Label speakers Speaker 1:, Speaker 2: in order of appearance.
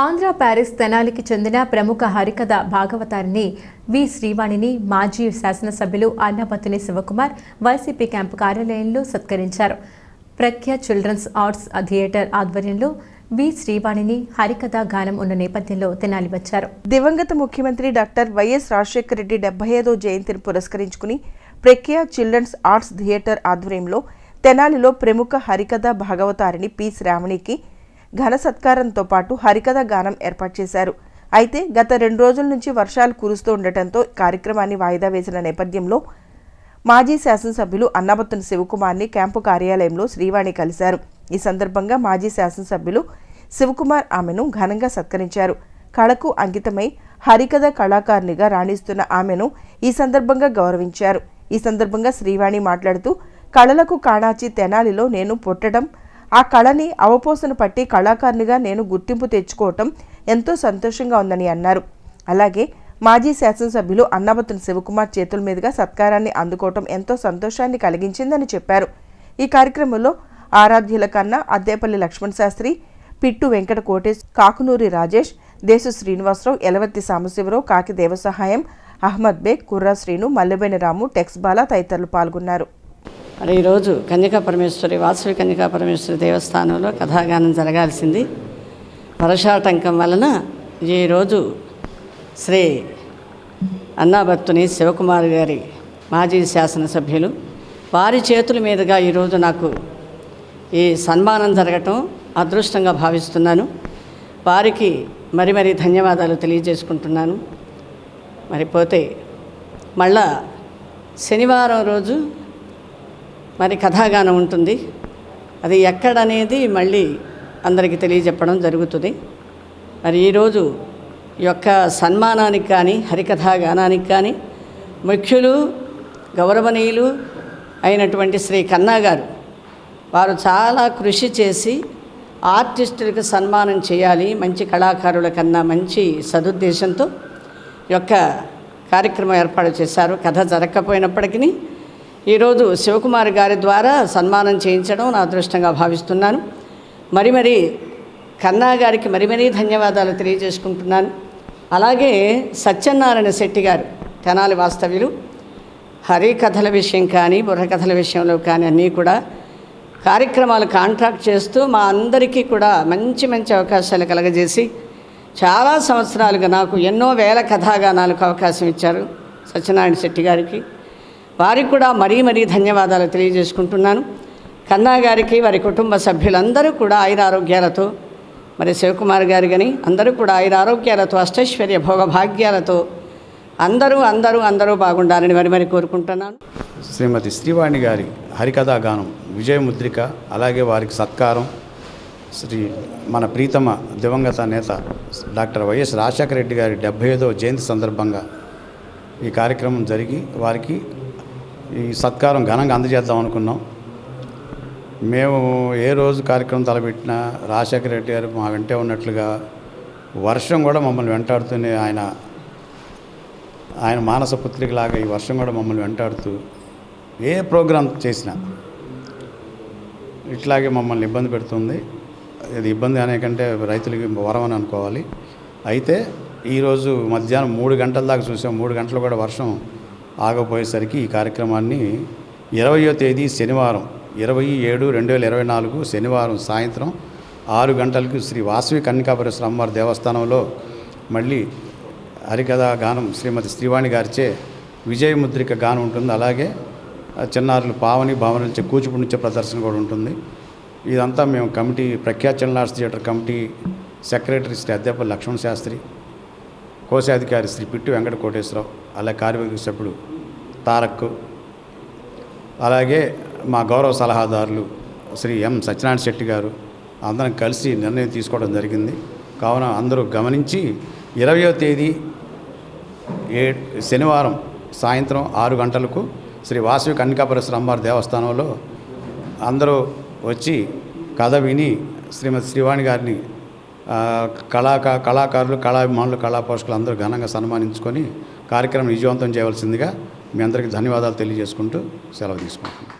Speaker 1: Andhra Paris తెనాలికి చెందిన ప్రముఖ హరికథ భాగవతారిని వి శ్రీవాణిని మాజీ శాసనసభ్యులు అన్నపతిని శివకుమార్ వైసీపీ క్యాంపు కార్యాలయంలో సత్కరించారు. ప్రఖ్య చిల్డ్రన్స్ ఆర్ట్స్ థియేటర్ ఆధ్వర్యంలో వి శ్రీవాణిని హరికథ గానం ఉన్న నేపథ్యంలో తెనాలి వచ్చారు.
Speaker 2: దివంగత ముఖ్యమంత్రి డాక్టర్ వైఎస్ రాజశేఖర రెడ్డి డెబ్బై ఐదో జయంతిని పురస్కరించుకుని ప్రఖ్యా చిల్డ్రన్స్ ఆర్ట్స్ థియేటర్ ఆధ్వర్యంలో తెనాలిలో ప్రముఖ హరికథ భాగవతారిని పి శ్రావణికి ఘన సత్కారంతో పాటు హరికథ గానం ఏర్పాటు చేశారు. అయితే గత రెండు రోజుల నుంచి వర్షాలు కురుస్తూ ఉండటంతో కార్యక్రమాన్ని వాయిదా వేసిన నేపథ్యంలో మాజీ శాసనసభ్యులు అన్నాబత్తున శివకుమార్ని క్యాంపు కార్యాలయంలో శ్రీవాణి కలిశారు. ఈ సందర్భంగా మాజీ శాసనసభ్యులు శివకుమార్ ఆమెను ఘనంగా సత్కరించారు. కళకు అంకితమై హరికథ కళాకారునిగా రాణిస్తున్న ఆమెను ఈ సందర్భంగా గౌరవించారు. ఈ సందర్భంగా శ్రీవాణి మాట్లాడుతూ కళలకు కాణాచి తెనాలిలో నేను పుట్టడం ఆ కళని అవపోసన పట్టి కళాకారునిగా నేను గుర్తింపు తెచ్చుకోవటం ఎంతో సంతోషంగా ఉందని అన్నారు. అలాగే మాజీ శాసనసభ్యులు అన్నాబతుని శివకుమార్ చేతుల మీదుగా సత్కారాన్ని అందుకోవటం ఎంతో సంతోషాన్ని కలిగించిందని చెప్పారు. ఈ కార్యక్రమంలో ఆరాధ్యుల కన్నా అద్దేపల్లి లక్ష్మణ్ శాస్త్రి పిట్టు వెంకట కోటేశ్ కాకునూరి రాజేష్ దేశు శ్రీనివాసరావు ఎలవర్తి సాంబశివరావు కాకి దేవసహాయం అహ్మద్ బేగ్ కుర్రా శ్రీను మల్లెబేని రాము టెక్స్ బాలా తదితరులు పాల్గొన్నారు.
Speaker 3: మరి ఈరోజు కన్యకా పరమేశ్వరి వాసవి కన్యకా పరమేశ్వరి దేవస్థానంలో కథాగానం జరగాల్సింది. వర్షాటంకం వలన ఈరోజు శ్రీ అన్నాభక్తుని శివకుమార్ గారి మాజీ శాసనసభ్యులు వారి చేతుల మీదుగా ఈరోజు నాకు ఈ సన్మానం జరగటం అదృష్టంగా భావిస్తున్నాను. వారికి మరి మరి ధన్యవాదాలు తెలియజేసుకుంటున్నాను. మరి పోతే మళ్ళా శనివారం రోజు మరి కథాగానం ఉంటుంది. అది ఎక్కడనేది మళ్ళీ అందరికీ తెలియజెప్పడం జరుగుతుంది. మరి ఈరోజు ఈ యొక్క సన్మానానికి కానీ హరికథాగానానికి కానీ ముఖ్యులు గౌరవనీయులు అయినటువంటి శ్రీ కన్నా గారు వారు చాలా కృషి చేసి ఆర్టిస్టులకు సన్మానం చేయాలి మంచి కళాకారుల కన్నా మంచి సదుద్దేశంతో యొక్క కార్యక్రమం ఏర్పాటు చేశారు. కథ జరగకపోయినప్పటికీ ఈరోజు శివకుమార్ గారి ద్వారా సన్మానం చేయించడం నా అదృష్టంగా భావిస్తున్నాను. మరి మరి కన్నా గారికి మరి మరీ ధన్యవాదాలు తెలియజేసుకుంటున్నాను. అలాగే సత్యనారాయణ శెట్టి గారు తెనాలి వాస్తవ్యులు. హరికథల విషయం కానీ బుర్రకథల విషయంలో కానీ అన్నీ కూడా కార్యక్రమాలు కాంట్రాక్ట్ చేస్తూ మా అందరికీ కూడా మంచి మంచి అవకాశాలు కలగజేసి చాలా సంవత్సరాలుగా నాకు ఎన్నో వేల కథాగానాలకు అవకాశం ఇచ్చారు సత్యనారాయణ శెట్టి గారికి. వారికి కూడా మరీ మరీ ధన్యవాదాలు తెలియజేసుకుంటున్నాను. కన్నా గారికి వారి కుటుంబ సభ్యులందరూ కూడా ఆయురారోగ్యాలతో మరి శివకుమార్ గారు కానీ అందరూ కూడా ఆయురారోగ్యాలతో అష్టైశ్వర్య భోగభాగ్యాలతో అందరూ అందరూ అందరూ బాగుండాలని మరి మరి కోరుకుంటున్నాను.
Speaker 4: శ్రీమతి శ్రీవాణి గారి హరికథా గానం విజయముద్రిక అలాగే వారికి సత్కారం శ్రీ మన ప్రీతమ దివంగత నేత డాక్టర్ వైఎస్ రాజశేఖర రెడ్డి గారి డెబ్బై ఐదవ జయంతి సందర్భంగా ఈ కార్యక్రమం జరిగి వారికి ఈ సత్కారం ఘనంగా అందజేద్దాం అనుకున్నాం. మేము ఏ రోజు కార్యక్రమం తలపెట్టినా రాజశేఖర రెడ్డి గారు మా వెంటే ఉన్నట్లుగా వర్షం కూడా మమ్మల్ని వెంటాడుతూనే ఆయన ఆయన మానస పుత్రికలాగా ఈ వర్షం కూడా మమ్మల్ని వెంటాడుతూ ఏ ప్రోగ్రాం చేసినా ఇట్లాగే మమ్మల్ని ఇబ్బంది పెడుతుంది. ఇది ఇబ్బంది అనే కంటే రైతులకి వరం అని అనుకోవాలి. అయితే ఈరోజు మధ్యాహ్నం మూడు గంటల దాకా చూసాం. మూడు గంటలు కూడా వర్షం ఆగపోయేసరికి ఈ కార్యక్రమాన్ని ఇరవయో తేదీ శనివారం ఇరవై ఏడు రెండు వేల ఇరవై నాలుగు శనివారం సాయంత్రం ఆరు గంటలకు శ్రీ వాసవి కన్నికాపురేశ్వర అమ్మవారి దేవస్థానంలో మళ్ళీ హరికథ గానం శ్రీమతి శ్రీవాణి గారిచే విజయముద్రిక గానం ఉంటుంది. అలాగే చిన్నారులు పావని భావన నుంచి కూచిపూడి నుంచే ప్రదర్శన కూడా ఉంటుంది. ఇదంతా మేము కమిటీ ప్రఖ్యాత చిన్నార్స్ theatre committee secretary Shri Addepalli Lakshman Sastry కోశాధికారి శ్రీ పిట్టు వెంకట కోటేశ్వరరావు అలాగే కార్యవర్గ సభ్యుడు తారక్ అలాగే మా గౌరవ సలహాదారులు శ్రీ ఎం సత్యనారాయణ శెట్టి గారు అందరం కలిసి నిర్ణయం తీసుకోవడం జరిగింది. కావున అందరూ గమనించి ఇరవయో తేదీ ఏ శనివారం సాయంత్రం ఆరు గంటలకు శ్రీ వాసవి కన్నికాపరేశ్వర అమ్మవారి దేవస్థానంలో అందరూ వచ్చి కథ విని శ్రీమతి శ్రీవాణి గారిని కళాకా కళాకారులు కళాభిమానులు కళా పోషకులు అందరూ ఘనంగా సన్మానించుకొని కార్యక్రమం విజయవంతం చేయవలసిందిగా మీ అందరికీ ధన్యవాదాలు తెలియజేసుకుంటూ సెలవు తీసుకుంటున్నాను